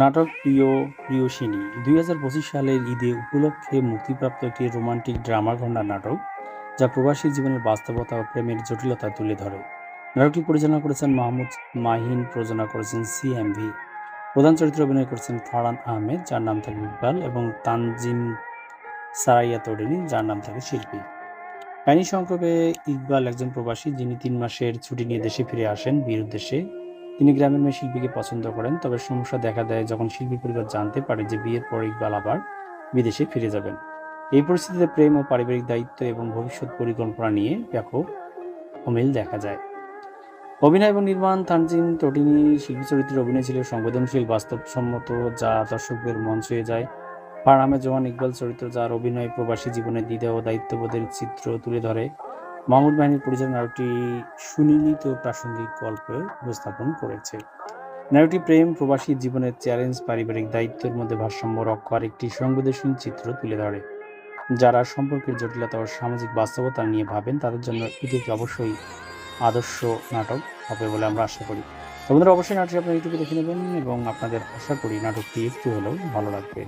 নাটক প্রিয় প্রিয়সিনী। দুই হাজার পঁচিশ সালের ঈদে উপলক্ষে মুক্তিপ্রাপ্ত একটি রোমান্টিক ড্রামা ঘণ্টার নাটক, যা প্রবাসী জীবনের বাস্তবতা ও প্রেমের জটিলতা তুলে ধরে। নাটকটি পরিচালনা করেছেন মাহমুদ মাহিন, প্রযোজনা করেছেন সিএমভি প্রধান চরিত্রে অভিনয় করেছেন ফারান আহমেদ, যার নাম থাকে ইকবাল, এবং তানজিম সারাইয়া তরিনী, যার নাম থাকে শিল্পী। কাহিনী সংক্ষেপে ইকবাল একজন প্রবাসী, যিনি তিন মাসের ছুটি নিয়ে দেশে ফিরে আসেন বিয়ের উদ্দেশ্যে। তিনি গ্রামের মেয়ে শিল্পীকে পছন্দ করেন, তবে সমস্যা দেখা দেয় যখন শিল্পী পরিবার জানতে পারে যে বিয়ের পর ইকবাল আবার বিদেশে ফিরে যাবেন। এই পরিস্থিতিতে প্রেম ও পারিবারিক দায়িত্ব এবং ভবিষ্যৎ পরিকল্পনা নিয়ে ব্যাপক অমিল দেখা যায়। অভিনয় এবং নির্মাণ, তানজিম তটিনী শিল্পী চরিত্রের অভিনয় ছিল সংবেদনশীল, বাস্তবসম্মত, যা দর্শকদের মন ছুঁয়ে যায়। পার আহমেদ জওয়ান ইকবাল চরিত্র, যার অভিনয় প্রবাসী জীবনের দ্বিধা ও দায়িত্ববোধের চিত্র তুলে ধরে। মাহমুদ বাহিনীর পরিচালনা নাটকটি সুনির্মিত প্রাসঙ্গিক গল্পে উপস্থাপন করেছে। নাটকটি প্রেম, প্রবাসী জীবনের চ্যালেঞ্জ পারিবারিক দায়িত্বের মধ্যে ভারসাম্য রক্ষার একটি সংবেদনশীল চিত্র তুলে ধরে। যারা সম্পর্কের জটিলতা ও সামাজিক বাস্তবতা নিয়ে ভাবেন, তাদের জন্য এটি অবশ্যই আদর্শ নাটক হবে বলে আমরা আশা করি। তো বন্ধুরা, অবশ্যই নাটকটি আপনার ইউটিউবে দেখে নেবেন এবং আপনাদের আশা করি নাটকটি একটু হলেও ভালো লাগবে।